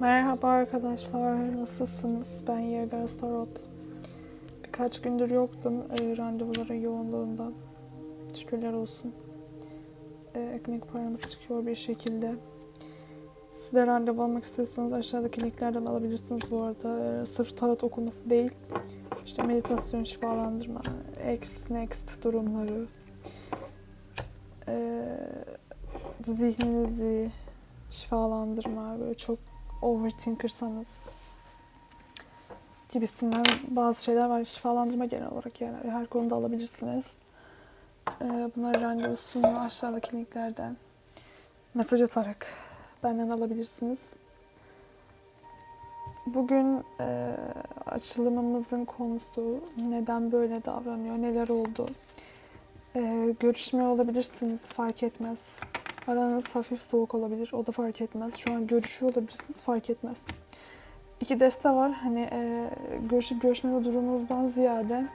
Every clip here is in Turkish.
Merhaba arkadaşlar, nasılsınız? Ben Yeager Starot. Birkaç gündür yoktum e, randevuların yoğunluğundan. Şükürler olsun. E, ekmek paramız çıkıyor bir şekilde. Siz de randevu almak istiyorsanız aşağıdaki linklerden alabilirsiniz bu arada. E, sırf tarot okuması değil. İşte meditasyon, şifalandırma, X, next durumları. E, zihninizi şifalandırma, böyle çok overthinkersanız gibisinden bazı şeyler var. Şifalandırma genel olarak yani her konuda alabilirsiniz. Ee, bunları randevusunu aşağıdaki linklerden mesaj atarak benden alabilirsiniz. Bugün e, açılımımızın konusu neden böyle davranıyor, neler oldu. E, görüşmüyor olabilirsiniz, fark etmez. Aranız hafif soğuk olabilir. O da fark etmez. Şu an görüşüyor olabilirsiniz. Fark etmez. İki deste var. Hani e, görüşüp görüşmeme durumunuzdan ziyade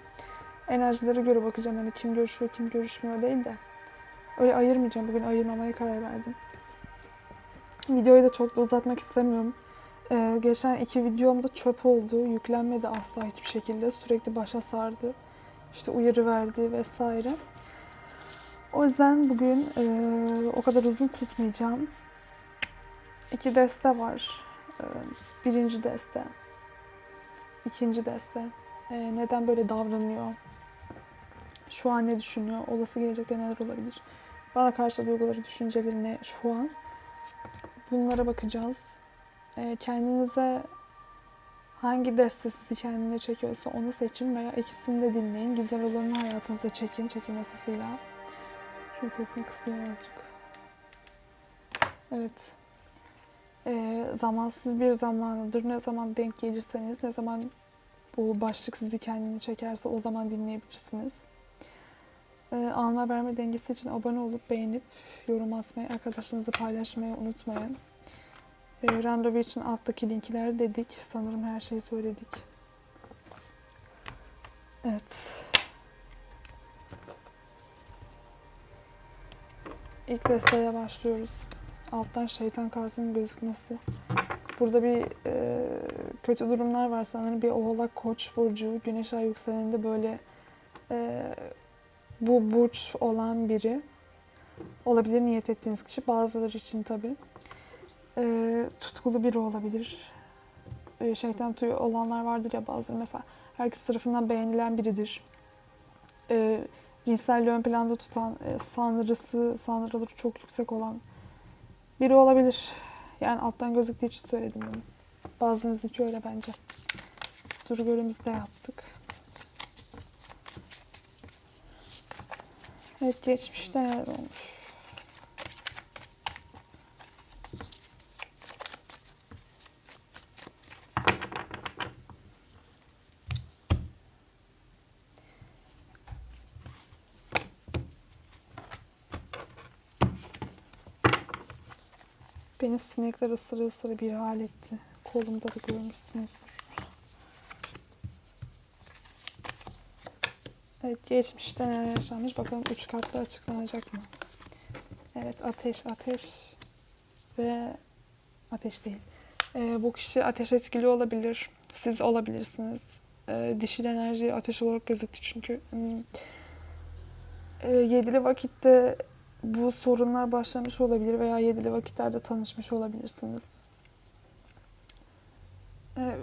enerjilere göre bakacağım. Hani kim görüşüyor, kim görüşmüyor değil de. Öyle ayırmayacağım. Bugün ayırmamaya karar verdim. Videoyu da çok da uzatmak istemiyorum. E, geçen iki videomda çöp oldu. Yüklenmedi asla hiçbir şekilde. Sürekli başa sardı. İşte uyarı verdi vesaire. O yüzden bugün e, o kadar uzun tutmayacağım. İki deste var. E, birinci deste, ikinci deste. E, neden böyle davranıyor? Şu an ne düşünüyor? Olası gelecekte neler olabilir? Bana karşı duyguları, düşünceleri ne şu an? Bunlara bakacağız. E, kendinize hangi deste sizi kendine çekiyorsa onu seçin veya ikisini de dinleyin. Güzel olanı hayatınıza çekin, çekim yasasıyla. Şu sesini kısayım azıcık. Evet. Ee, zamansız bir zamanıdır. Ne zaman denk gelirseniz, ne zaman bu başlık sizi kendini çekerse o zaman dinleyebilirsiniz. Ee, alma verme dengesi için abone olup beğenip yorum atmayı, arkadaşlarınızı paylaşmayı unutmayın. Ee, randevu için alttaki linkler dedik. Sanırım her şeyi söyledik. Evet. İlk desteğe başlıyoruz. Alttan şeytan kartının gözükmesi. Burada bir e, kötü durumlar var sanırım. Bir oğlak koç burcu, güneş ay yükseleninde böyle e, bu burç olan biri olabilir niyet ettiğiniz kişi. Bazıları için tabii. E, tutkulu biri olabilir. E, şeytan tüyü olanlar vardır ya bazıları mesela. Herkes tarafından beğenilen biridir. E, cinselliği ön planda tutan, e, sanrısı, sanrıları çok yüksek olan biri olabilir. Yani alttan gözüktüğü için söyledim bunu. Bazınızınki öyle bence. Dur görümüzü de yaptık. Evet geçmişte neler olmuş? Beni sinekler ısırı ısırı bir hal etti. Kolumda da görmüşsünüz. Evet geçmişte neler yaşanmış bakalım üç kartla açıklanacak mı? Evet ateş ateş ve ateş değil. Ee, bu kişi ateş etkili olabilir. Siz olabilirsiniz. Ee, dişil enerji ateş olarak gözüktü çünkü. Hmm. Ee, yedili vakitte bu sorunlar başlamış olabilir veya yedili vakitlerde tanışmış olabilirsiniz. Ee,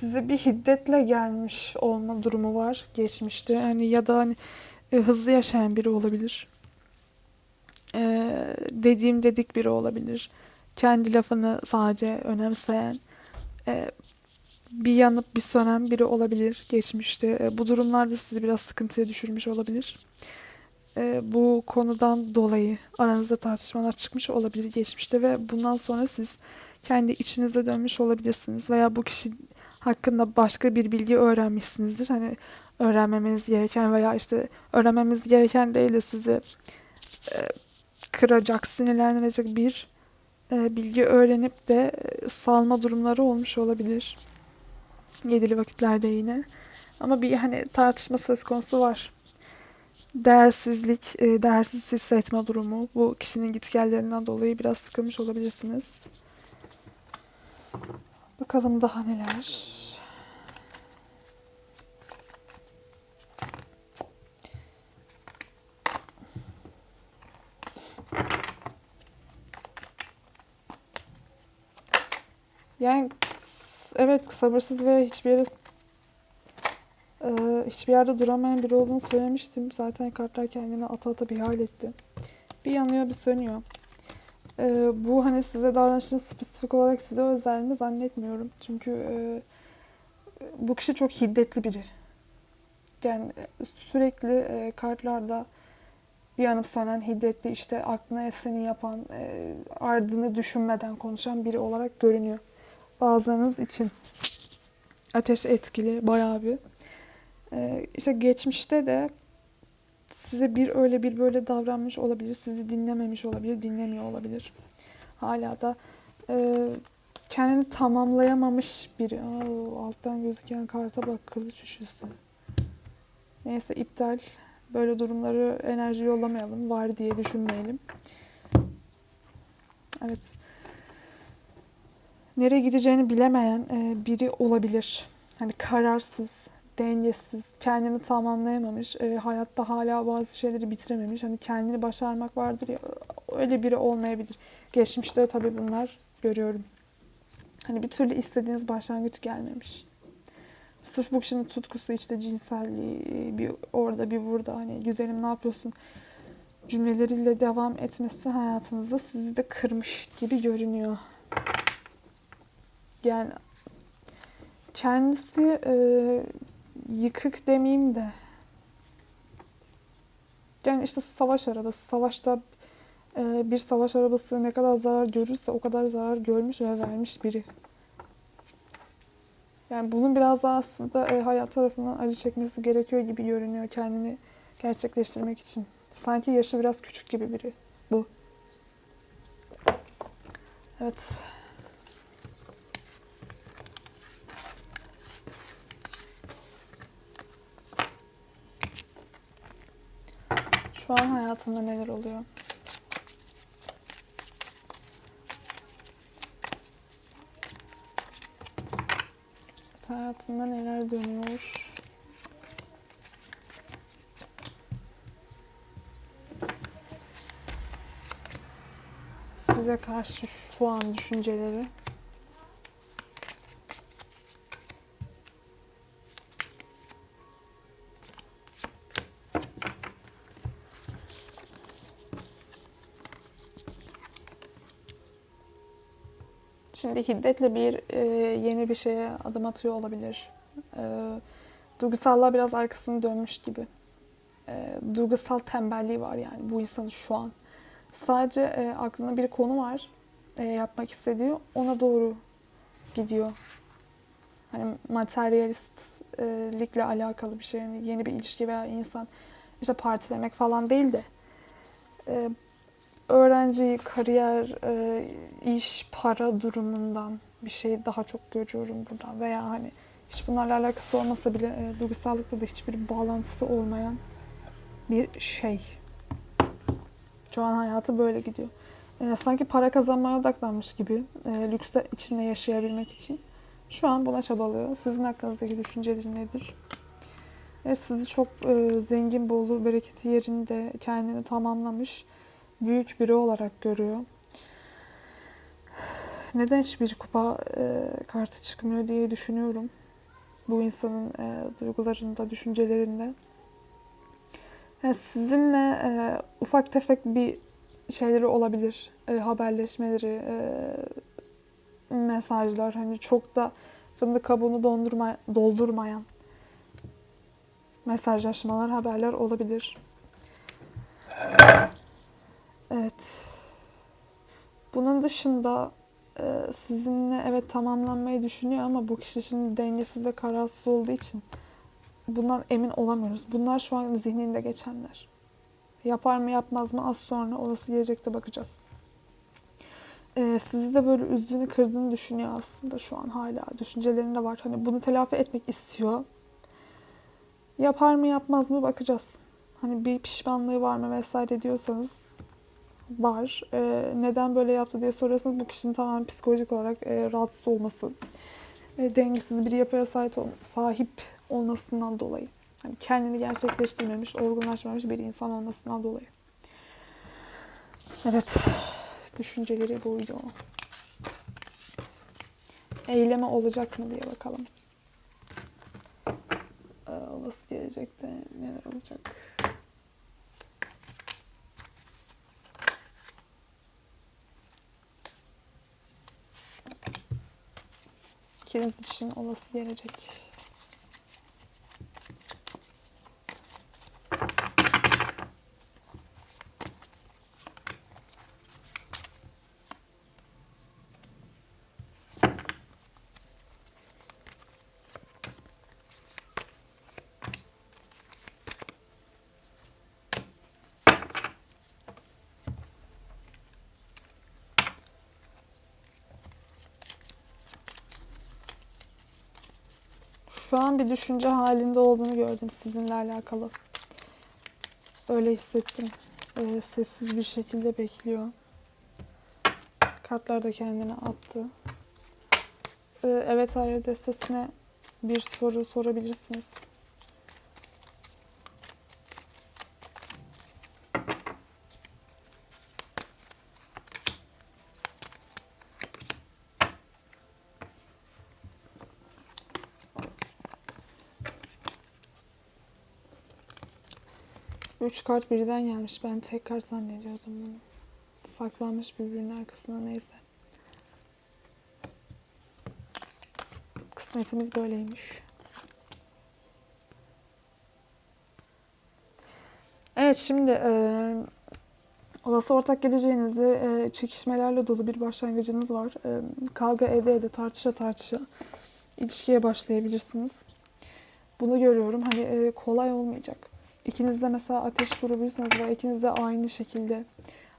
size bir hiddetle gelmiş olma durumu var geçmişte. Yani ya da hani e, hızlı yaşayan biri olabilir. Ee, dediğim dedik biri olabilir. Kendi lafını sadece önemseyen, e, bir yanıp bir sönen biri olabilir geçmişte. E, bu durumlarda sizi biraz sıkıntıya düşürmüş olabilir e, bu konudan dolayı aranızda tartışmalar çıkmış olabilir geçmişte ve bundan sonra siz kendi içinize dönmüş olabilirsiniz veya bu kişi hakkında başka bir bilgi öğrenmişsinizdir. Hani öğrenmemeniz gereken veya işte öğrenmemiz gereken değil de sizi e, kıracak, sinirlendirecek bir e, bilgi öğrenip de e, salma durumları olmuş olabilir. Yedili vakitlerde yine. Ama bir hani tartışma söz konusu var değersizlik, e, değersiz hissetme durumu bu kişinin gitgellerinden dolayı biraz sıkılmış olabilirsiniz. Bakalım daha neler. Yani evet sabırsız ve hiçbir yere e, hiçbir yerde duramayan biri olduğunu söylemiştim. Zaten kartlar kendini ata ata bir hal etti. Bir yanıyor bir sönüyor. E, bu hani size davranışın spesifik olarak size özel mi zannetmiyorum. Çünkü e, bu kişi çok hiddetli biri. Yani e, sürekli e, kartlarda bir yanıp sönen, hiddetli, işte aklına eseni yapan, e, ardını düşünmeden konuşan biri olarak görünüyor. Bazılarınız için ateş etkili bayağı bir. E, işte geçmişte de size bir öyle bir böyle davranmış olabilir, sizi dinlememiş olabilir, dinlemiyor olabilir. Hala da e, kendini tamamlayamamış biri. Aa, alttan gözüken karta bak kılıç üçlüsü. Neyse iptal. Böyle durumları enerji yollamayalım. Var diye düşünmeyelim. Evet. Nereye gideceğini bilemeyen e, biri olabilir. Hani kararsız, dengesiz, kendini tamamlayamamış, e, hayatta hala bazı şeyleri bitirememiş. Hani kendini başarmak vardır ya öyle biri olmayabilir. Geçmişte tabii bunlar görüyorum. Hani bir türlü istediğiniz başlangıç gelmemiş. Sırf bu kişinin tutkusu işte cinselliği bir orada bir burada hani güzelim ne yapıyorsun cümleleriyle devam etmesi hayatınızda sizi de kırmış gibi görünüyor. Yani kendisi e, yıkık demeyeyim de yani işte savaş arabası. Savaşta e, bir savaş arabası ne kadar zarar görürse o kadar zarar görmüş ve vermiş biri. Yani bunun biraz daha aslında e, hayat tarafından acı çekmesi gerekiyor gibi görünüyor kendini gerçekleştirmek için. Sanki yaşı biraz küçük gibi biri bu. Evet. Şu an hayatında neler oluyor? Hayatında neler dönüyor? Size karşı şu an düşünceleri. Şimdi hiddetle bir e, yeni bir şeye adım atıyor olabilir. E, duygusallığa biraz arkasını dönmüş gibi. E, duygusal tembelliği var yani bu insanın şu an. Sadece e, aklında bir konu var. E, yapmak istediği ona doğru gidiyor. Hani materyalistlikle alakalı bir şey. Yani yeni bir ilişki veya insan işte partilemek falan değil de e, öğrenci, kariyer, e, iş, para durumundan bir şey daha çok görüyorum buradan. Veya hani hiç bunlarla alakası olmasa bile e, duygusallıkla da hiçbir bağlantısı olmayan bir şey. Şu an hayatı böyle gidiyor. E, sanki para kazanmaya odaklanmış gibi. E, içinde yaşayabilmek için. Şu an buna çabalıyor. Sizin hakkınızdaki düşünceleri nedir? Sizi çok e, zengin, bolu, bereketi yerinde kendini tamamlamış büyük biri olarak görüyor. Neden hiçbir kupa e, kartı çıkmıyor diye düşünüyorum. Bu insanın e, duygularında, düşüncelerinde. Yani sizinle e, ufak tefek bir şeyleri olabilir. E, haberleşmeleri, e, mesajlar. Hani çok da fındık kabuğunu dondurma, doldurmayan mesajlaşmalar, haberler olabilir. Evet. Bunun dışında e, sizinle evet tamamlanmayı düşünüyor ama bu kişi şimdi dengesiz ve kararsız olduğu için bundan emin olamıyoruz. Bunlar şu an zihninde geçenler. Yapar mı yapmaz mı az sonra olası gelecekte bakacağız. E, sizi de böyle üzdüğünü kırdığını düşünüyor aslında şu an hala. Düşüncelerinde var. Hani bunu telafi etmek istiyor. Yapar mı yapmaz mı bakacağız. Hani bir pişmanlığı var mı vesaire diyorsanız var. Ee, neden böyle yaptı diye soruyorsanız bu kişinin tamamen psikolojik olarak e, rahatsız olması. e, dengesiz bir yapıya sahip, sahip olmasından dolayı. Hani kendini gerçekleştirmemiş, olgunlaşmamış bir insan olmasından dolayı. Evet, düşünceleri buydu. Eyleme olacak mı diye bakalım. Ee, olası gelecekte neler olacak? İkiniz için olası gelecek. Şu an bir düşünce halinde olduğunu gördüm sizinle alakalı. Öyle hissettim. Ee, sessiz bir şekilde bekliyor. Kartlar da kendine attı. Ee, evet hayır destesine bir soru sorabilirsiniz. Üç kart birden gelmiş. Ben tek kart zannediyordum bunu. Saklanmış birbirinin arkasına neyse. Kısmetimiz böyleymiş. Evet şimdi e, olası ortak geleceğinizde e, çekişmelerle dolu bir başlangıcınız var. E, kavga ede ede tartışa tartışa ilişkiye başlayabilirsiniz. Bunu görüyorum. Hani e, kolay olmayacak. İkiniz de mesela ateş grubuysanız ve ikiniz de aynı şekilde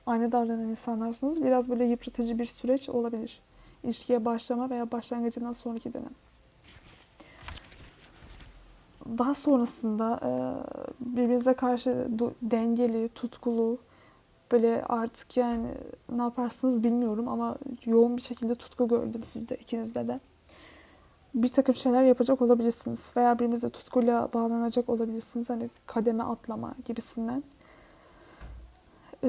aynı davranan insanlarsınız. Biraz böyle yıpratıcı bir süreç olabilir. İlişkiye başlama veya başlangıcından sonraki dönem. Daha sonrasında e, birbirinize karşı dengeli, tutkulu, böyle artık yani ne yaparsınız bilmiyorum ama yoğun bir şekilde tutku gördüm sizde, ikinizde de. Bir takım şeyler yapacak olabilirsiniz veya birbirinize tutkuyla bağlanacak olabilirsiniz. Hani kademe atlama gibisinden. Ee,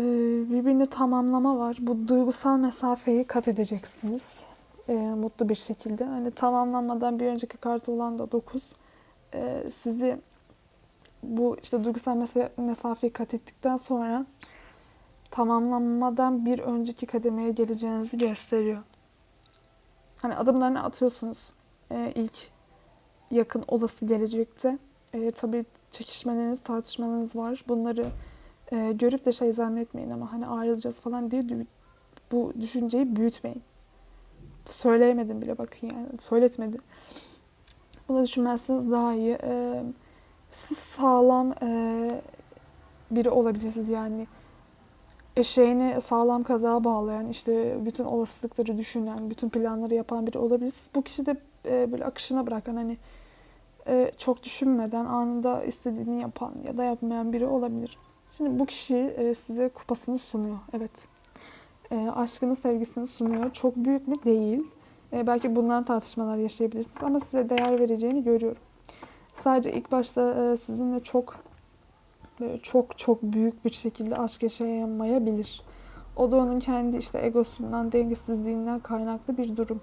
birbirini tamamlama var. Bu duygusal mesafeyi kat edeceksiniz. Ee, mutlu bir şekilde. Hani tamamlanmadan bir önceki kartı olan da 9. Ee, sizi bu işte duygusal mesa- mesafeyi kat ettikten sonra tamamlanmadan bir önceki kademeye geleceğinizi gösteriyor. Hani adımlarını atıyorsunuz e, ilk yakın olası gelecekte. E, tabii çekişmeleriniz, tartışmalarınız var. Bunları e, görüp de şey zannetmeyin ama hani ayrılacağız falan diye bu düşünceyi büyütmeyin. Söyleyemedim bile bakın yani. Söyletmedi. Bunu düşünmezseniz daha iyi. E, siz sağlam e, biri olabilirsiniz yani. Eşeğini sağlam kazağa bağlayan, işte bütün olasılıkları düşünen, bütün planları yapan biri olabilirsiniz. Bu kişi de e, böyle akışına bırakan hani e, çok düşünmeden anında istediğini yapan ya da yapmayan biri olabilir. Şimdi bu kişi e, size kupasını sunuyor. Evet. E, aşkını, sevgisini sunuyor. Çok büyük mü? Değil. E, belki bundan tartışmalar yaşayabilirsiniz ama size değer vereceğini görüyorum. Sadece ilk başta e, sizinle çok böyle çok çok büyük bir şekilde aşk yaşayamayabilir. O da onun kendi işte egosundan, dengesizliğinden kaynaklı bir durum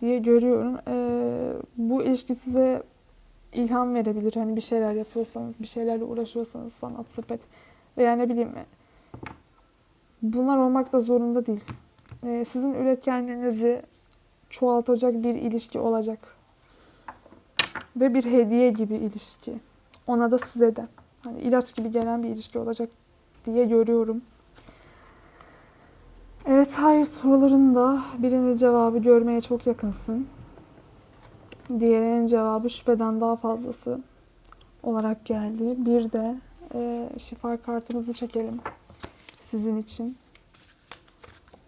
diye görüyorum. Ee, bu ilişki size ilham verebilir. Hani bir şeyler yapıyorsanız, bir şeylerle uğraşıyorsanız, sanat, sepet veya ne bileyim bunlar olmak da zorunda değil. Ee, sizin üretkenliğinizi çoğaltacak bir ilişki olacak. Ve bir hediye gibi ilişki. Ona da size de. Hani ilaç gibi gelen bir ilişki olacak diye görüyorum. Evet hayır soruların da birinin cevabı görmeye çok yakınsın. Diğerinin cevabı şüpheden daha fazlası olarak geldi. Bir de e, şifa kartımızı çekelim sizin için.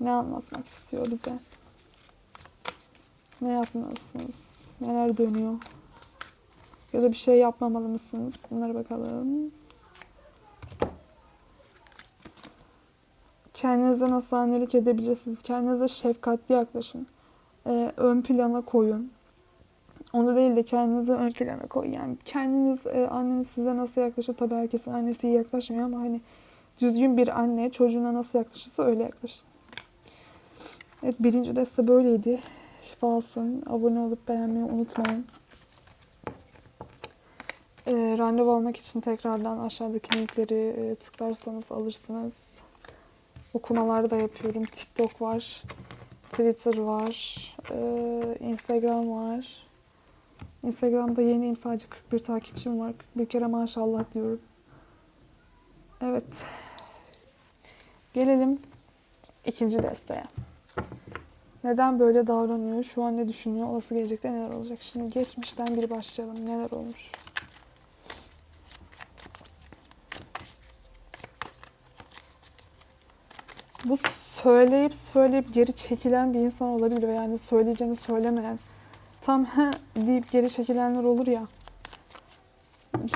Ne anlatmak istiyor bize? Ne yapmalısınız? Neler dönüyor? Ya da bir şey yapmamalı mısınız? Bunlara bakalım. Kendinize nasıl annelik edebilirsiniz? Kendinize şefkatli yaklaşın. e, ön plana koyun. Onu değil de kendinizi ön plana koyun. Yani kendiniz, e, anneniz size nasıl yaklaşır? Tabii herkesin annesi iyi yaklaşmıyor ama hani düzgün bir anne çocuğuna nasıl yaklaşırsa öyle yaklaşın. Evet birinci deste böyleydi. Şifa olsun. Abone olup beğenmeyi unutmayın. E, randevu almak için tekrardan aşağıdaki linkleri e, tıklarsanız alırsınız. Okumalar da yapıyorum. TikTok var. Twitter var. e, Instagram var. Instagram'da yeniyim. Sadece 41 takipçim var. Bir kere maşallah diyorum. Evet. Gelelim ikinci desteğe. Neden böyle davranıyor? Şu an ne düşünüyor? Olası gelecekte neler olacak? Şimdi geçmişten bir başlayalım. Neler olmuş? Bu söyleyip söyleyip geri çekilen bir insan olabilir ve yani söyleyeceğini söylemeyen tam he deyip geri çekilenler olur ya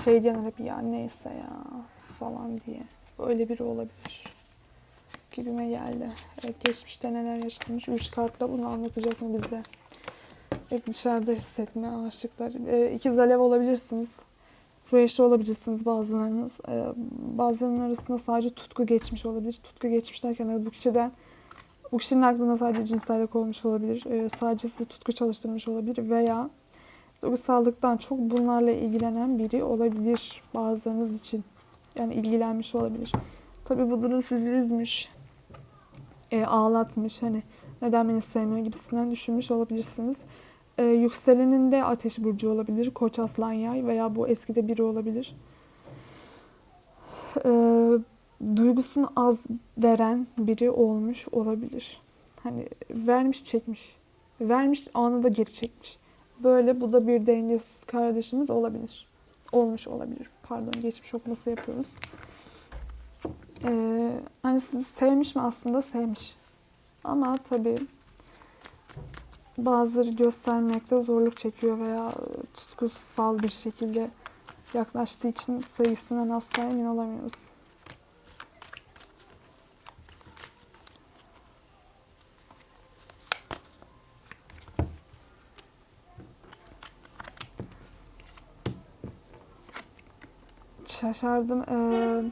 şey diyenler hep ya neyse ya falan diye öyle biri olabilir gibime geldi. Evet, geçmişte neler yaşanmış üç kartla bunu anlatacak mı bizde? Hep dışarıda hissetme, aşıklar. E, ikiz alev olabilirsiniz. Ruh olabilirsiniz bazılarınız. Ee, bazılarının arasında sadece tutku geçmiş olabilir. Tutku geçmiş derken bu kişiden bu kişinin aklında sadece cinsellik olmuş olabilir. Ee, sadece sizi tutku çalıştırmış olabilir veya duygusallıktan çok bunlarla ilgilenen biri olabilir bazılarınız için. Yani ilgilenmiş olabilir. Tabii bu durum sizi üzmüş, e, ağlatmış. Hani neden beni sevmiyor gibisinden düşünmüş olabilirsiniz. Ee, yükselenin de ateş burcu olabilir. Koç, aslan, yay veya bu eskide biri olabilir. Ee, duygusunu az veren biri olmuş olabilir. Hani vermiş çekmiş. Vermiş anında geri çekmiş. Böyle bu da bir dengesiz kardeşimiz olabilir. Olmuş olabilir. Pardon geçmiş okuması yapıyoruz. Ee, hani sizi sevmiş mi aslında sevmiş. Ama tabii bazıları göstermekte zorluk çekiyor veya tutkusal bir şekilde yaklaştığı için sayısından asla emin olamıyoruz. Şaşardım. Ee,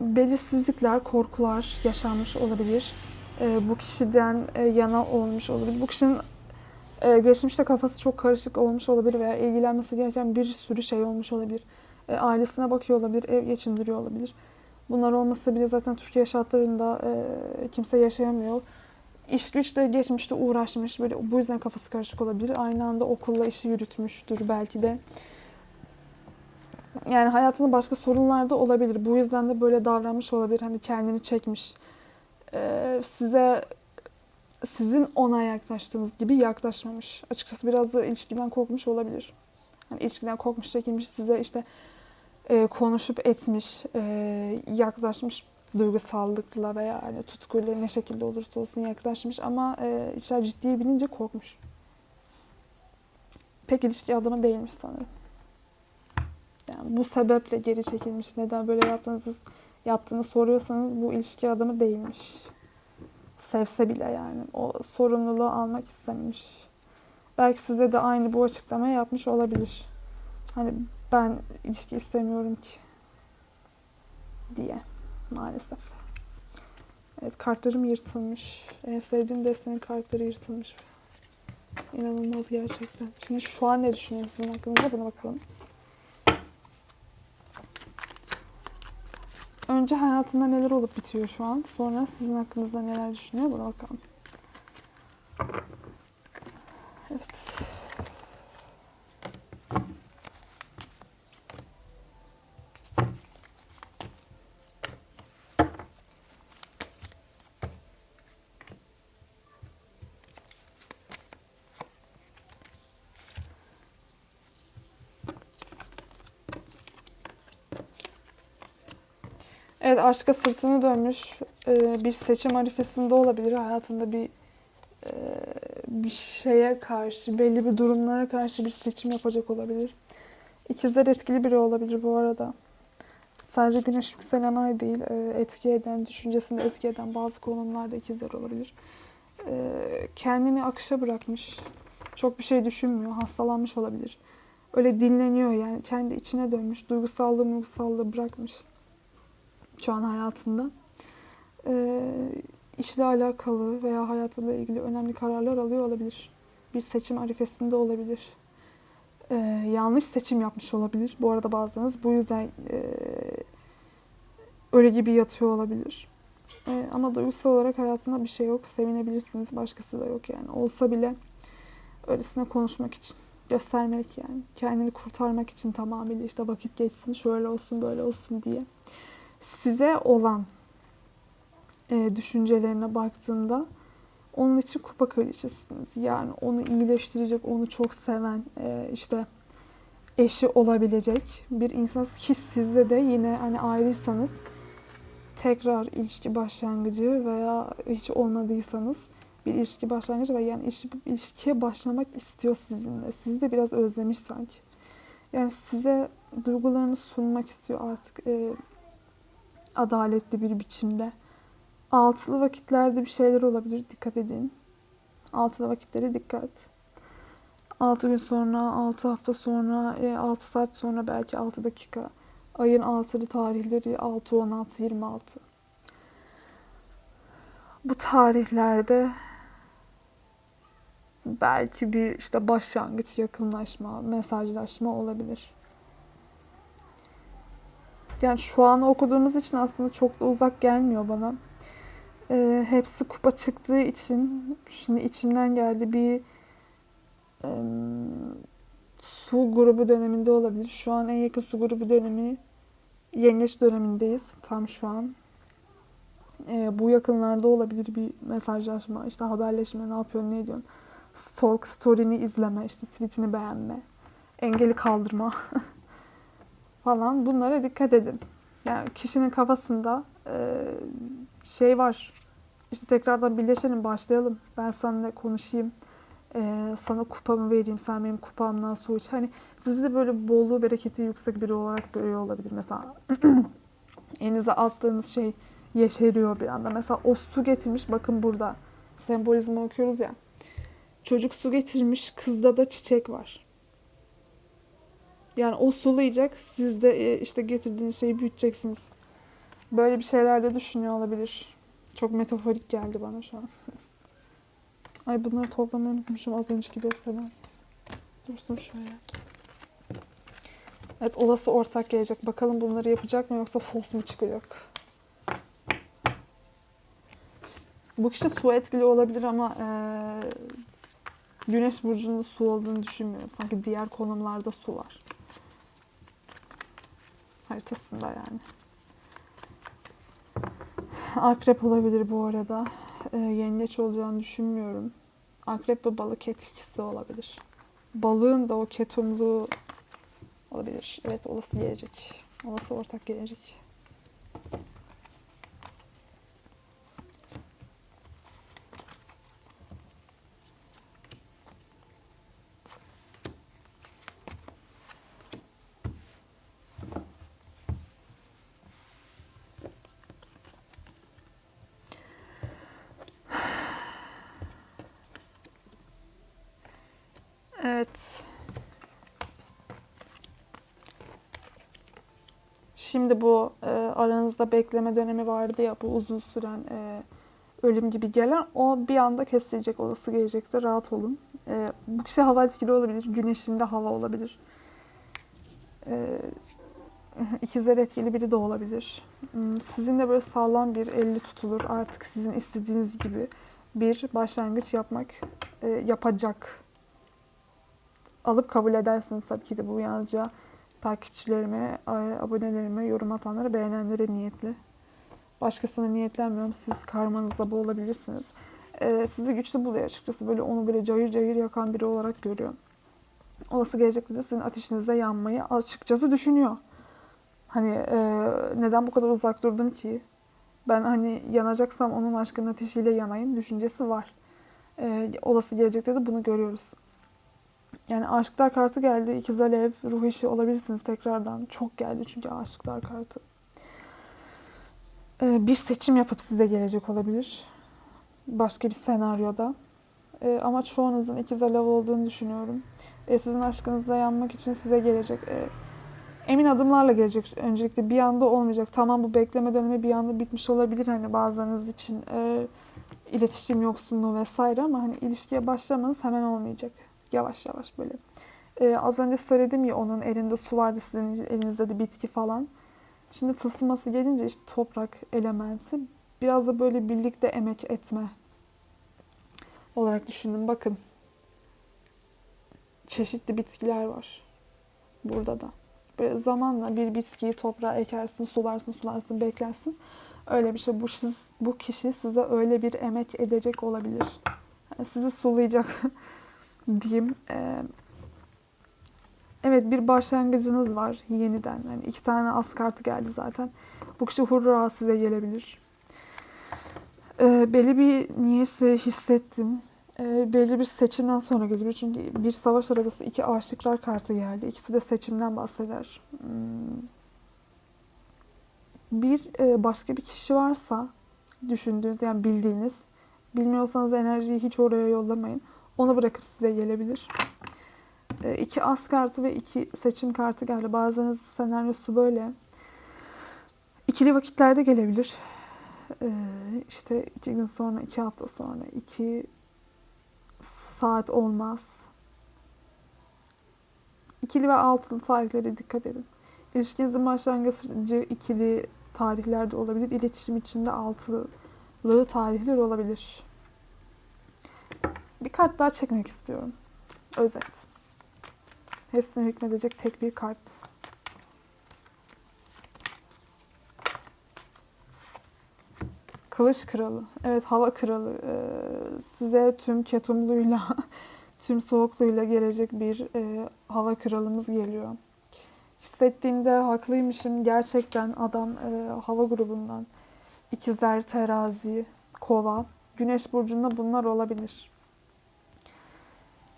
belirsizlikler, korkular yaşanmış olabilir e, bu kişiden e, yana olmuş olabilir. Bu kişinin e, geçmişte kafası çok karışık olmuş olabilir veya ilgilenmesi gereken bir sürü şey olmuş olabilir. E, ailesine bakıyor olabilir, ev geçindiriyor olabilir. Bunlar olmasa bile zaten Türkiye şartlarında e, kimse yaşayamıyor. İş güçle geçmişte uğraşmış, böyle bu yüzden kafası karışık olabilir. Aynı anda okulla işi yürütmüştür belki de. Yani hayatında başka sorunlar da olabilir. Bu yüzden de böyle davranmış olabilir. Hani kendini çekmiş e, size sizin ona yaklaştığınız gibi yaklaşmamış. Açıkçası biraz da ilişkiden korkmuş olabilir. Hani ilişkiden korkmuş, çekinmiş, size işte e, konuşup etmiş, e, yaklaşmış duygusallıkla veya hani tutkuyla ne şekilde olursa olsun yaklaşmış ama e, içler ciddiye binince korkmuş. Pek ilişki adamı değilmiş sanırım. Yani bu sebeple geri çekilmiş. Neden böyle yaptığınızı yaptığını soruyorsanız bu ilişki adamı değilmiş. Sevse bile yani. O sorumluluğu almak istememiş. Belki size de aynı bu açıklama yapmış olabilir. Hani ben ilişki istemiyorum ki diye maalesef. Evet kartlarım yırtılmış. En sevdiğim destenin kartları yırtılmış. İnanılmaz gerçekten. Şimdi şu an ne düşünüyorsunuz hakkınızda buna bakalım. Önce hayatında neler olup bitiyor şu an. Sonra sizin hakkınızda neler düşünüyor buna bakalım. Evet aşka sırtını dönmüş e, bir seçim arifesinde olabilir. Hayatında bir e, bir şeye karşı, belli bir durumlara karşı bir seçim yapacak olabilir. İkizler etkili biri olabilir bu arada. Sadece güneş yükselen ay değil, e, etki eden, düşüncesinde etki eden bazı konumlarda ikizler olabilir. Ee, kendini akışa bırakmış. Çok bir şey düşünmüyor. Hastalanmış olabilir. Öyle dinleniyor yani. Kendi içine dönmüş. Duygusallığı duygusallığı bırakmış. Şu an hayatında. Ee, işle alakalı veya hayatıyla ilgili önemli kararlar alıyor olabilir. Bir seçim arifesinde olabilir. Ee, yanlış seçim yapmış olabilir. Bu arada bazılarınız bu yüzden e, öyle gibi yatıyor olabilir. Ee, ama duygusal olarak hayatında bir şey yok. Sevinebilirsiniz. Başkası da yok yani. Olsa bile öylesine konuşmak için. Göstermek yani. Kendini kurtarmak için tamamıyla işte vakit geçsin, şöyle olsun, böyle olsun diye. Size olan e, düşüncelerine baktığımda onun için kupa kraliçesiniz. Yani onu iyileştirecek, onu çok seven, e, işte eşi olabilecek bir insan ki sizde de yine hani ayrıysanız tekrar ilişki başlangıcı veya hiç olmadıysanız bir ilişki başlangıcı ve yani ilişki, ilişkiye başlamak istiyor sizinle. Sizi de biraz özlemiş sanki. Yani size duygularını sunmak istiyor artık e, adaletli bir biçimde. Altılı vakitlerde bir şeyler olabilir. Dikkat edin. Altılı vakitlere dikkat. 6 gün sonra, 6 hafta sonra, 6 saat sonra belki 6 dakika. Ayın 6'lı tarihleri 6, 16, 26. Bu tarihlerde belki bir işte başlangıç, yakınlaşma, mesajlaşma olabilir. Yani şu an okuduğumuz için aslında çok da uzak gelmiyor bana. Ee, hepsi kupa çıktığı için şimdi içimden geldi bir e, su grubu döneminde olabilir. Şu an en yakın su grubu dönemi yengeç dönemindeyiz tam şu an. Ee, bu yakınlarda olabilir bir mesajlaşma, işte haberleşme, ne yapıyorsun, ne ediyorsun. Stalk, story'ni izleme, işte tweetini beğenme, engeli kaldırma falan bunlara dikkat edin. Yani kişinin kafasında e, şey var. İşte tekrardan birleşelim, başlayalım. Ben seninle konuşayım. E, sana kupamı vereyim, sen benim kupamdan su iç. Hani sizi de böyle bolluğu, bereketi yüksek biri olarak görüyor olabilir. Mesela elinize attığınız şey yeşeriyor bir anda. Mesela o su getirmiş, bakın burada sembolizmi okuyoruz ya. Çocuk su getirmiş, kızda da çiçek var. Yani o sulayacak, siz de e, işte getirdiğiniz şeyi büyüteceksiniz. Böyle bir şeyler de düşünüyor olabilir. Çok metaforik geldi bana şu an. Ay bunları toplamayı unutmuşum az önceki desteden. Dursun şöyle. Evet olası ortak gelecek. Bakalım bunları yapacak mı yoksa fos mu çıkacak? Bu kişi su etkili olabilir ama e, Güneş burcunda su olduğunu düşünmüyorum. Sanki diğer konumlarda su var. Haritasında yani. Akrep olabilir bu arada. E, yengeç olacağını düşünmüyorum. Akrep ve balık etkisi olabilir. Balığın da o ketumluğu olabilir. Evet olası gelecek. Olası ortak gelecek. Evet. Şimdi bu e, aranızda bekleme dönemi vardı ya bu uzun süren e, ölüm gibi gelen o bir anda kesilecek olası gelecekte rahat olun. E, bu kişi hava etkili olabilir. Güneşinde hava olabilir. E, ikizler etkili biri de olabilir. Hmm, Sizinle böyle sağlam bir elli tutulur. Artık sizin istediğiniz gibi bir başlangıç yapmak e, yapacak alıp kabul edersiniz tabii ki de bu yalnızca takipçilerime, abonelerime, yorum atanlara, beğenenlere niyetli. Başkasına niyetlenmiyorum. Siz karmanızda bu olabilirsiniz. Ee, sizi güçlü buluyor açıkçası. Böyle onu böyle cayır cayır yakan biri olarak görüyor. Olası gelecekte de sizin ateşinizde yanmayı açıkçası düşünüyor. Hani e, neden bu kadar uzak durdum ki? Ben hani yanacaksam onun aşkının ateşiyle yanayım düşüncesi var. E, olası gelecekte de bunu görüyoruz. Yani aşıklar kartı geldi. İkiz Alev, ruh işi olabilirsiniz tekrardan. Çok geldi çünkü aşıklar kartı. Ee, bir seçim yapıp size gelecek olabilir. başka bir senaryoda. E, ama çoğunuzun ikiz alev olduğunu düşünüyorum. E, sizin aşkınıza yanmak için size gelecek. E, emin adımlarla gelecek öncelikle. Bir anda olmayacak. Tamam bu bekleme dönemi bir anda bitmiş olabilir hani bazılarınız için. E, iletişim yoksunluğu vesaire ama hani ilişkiye başlamanız hemen olmayacak. Yavaş yavaş böyle. E, az önce söyledim ya onun elinde su vardı sizin elinizde de bitki falan. Şimdi tılsıması gelince işte toprak elementi biraz da böyle birlikte emek etme olarak düşündüm. Bakın çeşitli bitkiler var burada da. Böyle zamanla bir bitkiyi toprağa ekersin, sularsın, sularsın, beklersin. Öyle bir şey. Bu, siz, bu kişi size öyle bir emek edecek olabilir. Yani sizi sulayacak diyeyim. Ee, evet bir başlangıcınız var yeniden. Yani iki tane az kartı geldi zaten. Bu kişi hurra size gelebilir. Ee, belli bir niyesi hissettim. Ee, belli bir seçimden sonra geliyor. Çünkü bir savaş arabası iki aşıklar kartı geldi. İkisi de seçimden bahseder. Hmm. Bir e, başka bir kişi varsa düşündüğünüz yani bildiğiniz bilmiyorsanız enerjiyi hiç oraya yollamayın. Onu bırakıp size gelebilir. E, iki as kartı ve iki seçim kartı geldi. Bazılarınız senaryosu böyle. İkili vakitlerde gelebilir. E, işte iki gün sonra, iki hafta sonra, iki saat olmaz. İkili ve altılı tarihlere dikkat edin. İlişkinizin başlangıcı ikili tarihlerde olabilir. İletişim içinde altılı tarihler olabilir. Bir kart daha çekmek istiyorum. Özet. Hepsine hükmedecek tek bir kart. Kılıç kralı. Evet hava kralı. Ee, size tüm ketumluyla, tüm soğukluğuyla gelecek bir e, hava kralımız geliyor. Hissettiğimde haklıymışım. Gerçekten adam e, hava grubundan. İkizler, terazi, kova. Güneş burcunda bunlar olabilir.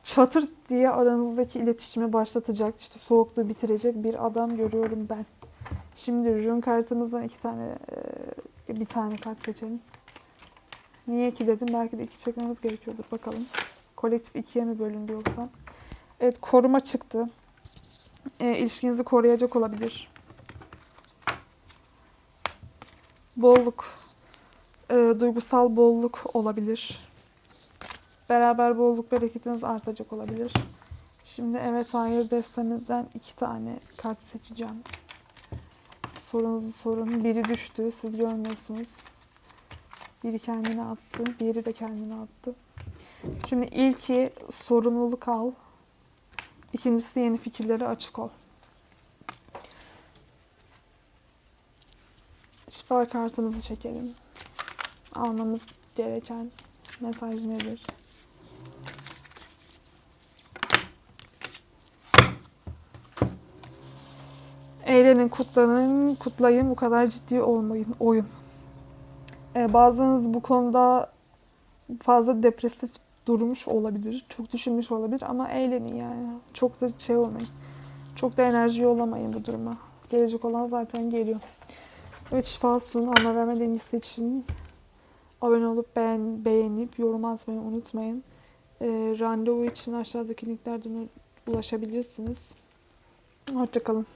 Çatır diye aranızdaki iletişimi başlatacak, işte soğukluğu bitirecek bir adam görüyorum ben. Şimdi rün kartımızdan iki tane, e, bir tane kart seçelim. Niye iki dedim? Belki de iki çekmemiz gerekiyordur. Bakalım. Kolektif ikiye mi bölündü yoksa? Evet koruma çıktı. E, ilişkinizi koruyacak olabilir. Bolluk. E, duygusal bolluk olabilir. Beraber bolluk bereketiniz artacak olabilir. Şimdi evet hayır destemizden iki tane kart seçeceğim. Sorunuzu sorun. Biri düştü. Siz görmüyorsunuz. Biri kendini attı. Diğeri de kendini attı. Şimdi ilki sorumluluk al. İkincisi yeni fikirlere açık ol. Şifa kartımızı çekelim. Almamız gereken mesaj nedir? Eğlenin, kutlanın, kutlayın. Bu kadar ciddi olmayın. Oyun. Ee, bazılarınız bu konuda fazla depresif durmuş olabilir. Çok düşünmüş olabilir ama eğlenin yani. Çok da şey olmayın. Çok da enerji yollamayın bu duruma. Gelecek olan zaten geliyor. Evet şifa sunun. Alma verme dengesi için abone olup beğen, beğenip yorum atmayı unutmayın. E, randevu için aşağıdaki linklerden ulaşabilirsiniz. Hoşçakalın.